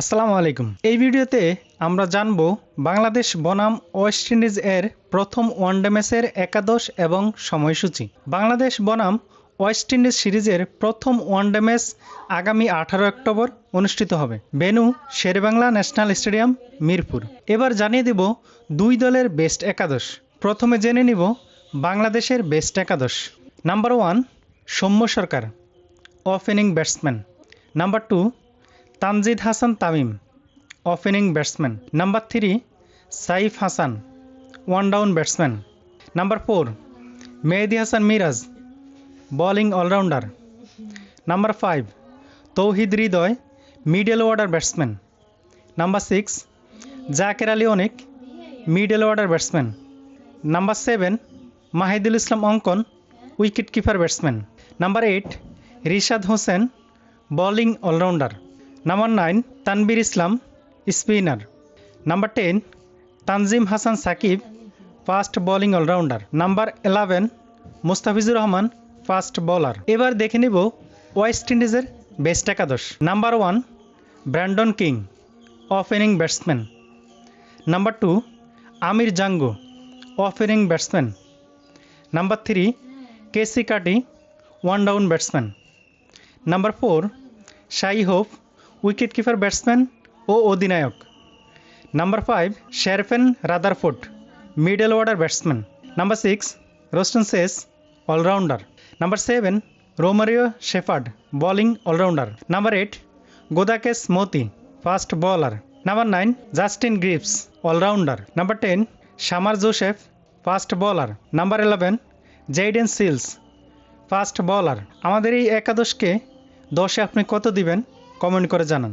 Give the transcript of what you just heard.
আসসালামু আলাইকুম। এই ভিডিওতে আমরা জানব বাংলাদেশ বনাম ওয়েস্ট ইন্ডিজ এর প্রথম ওয়ানডে ম্যাচের একাদশ এবং সময়সূচি। বাংলাদেশ বনাম ওয়েস্ট ইন্ডিজ সিরিজের প্রথম ওয়ানডে ম্যাচ আগামী আঠারো অক্টোবর অনুষ্ঠিত হবে। Venue Sher e Bangla national stadium, Mirpur. এবার জানিয়ে দেব দুই দলের বেস্ট একাদশ। প্রথমে জেনে নিব বাংলাদেশের বেস্ট একাদশ। Number one, Soumya Sarkar opening batsman. Number two Tanzid Hasan Tamim opening batsman number three Saif Hasan one down batsman number four Mehedi Hasan Miraz bowling all rounder number five Towhid Hridoy middle order batsman number six Jaker Ali অনেক middle order batsman number seven Mahidul Islam Ankon wicket keeper batsman number eight Rishad Hossain bowling all rounder number nine Tanvir Islam spinner number ten Tanzim Hasan Sakib fast bowling all rounder number eleven Mustafizur Rahman fast bowler এবার দেখে নিব West ইন্ডিজের best একাদশ। Number one Brandon King opening batsman number two Amir Jangoo opening batsman number three Keacy Carty one down batsman number four Shai Hope wicket keeper batsman ও অধিনায়ক। Number five Sherfane Rutherford middle order batsman number six Roston Chase all rounder number seven Romario Shepherd bowling all rounder number eight Gudakesh Motie fast bowler number nine Justin Greaves all rounder number ten Shamar Joseph fast bowler number eleven Jayden Seales fast bowler আমাদের এই একাদশকে দশে আপনি কত দিবেন? Comment করে জানান।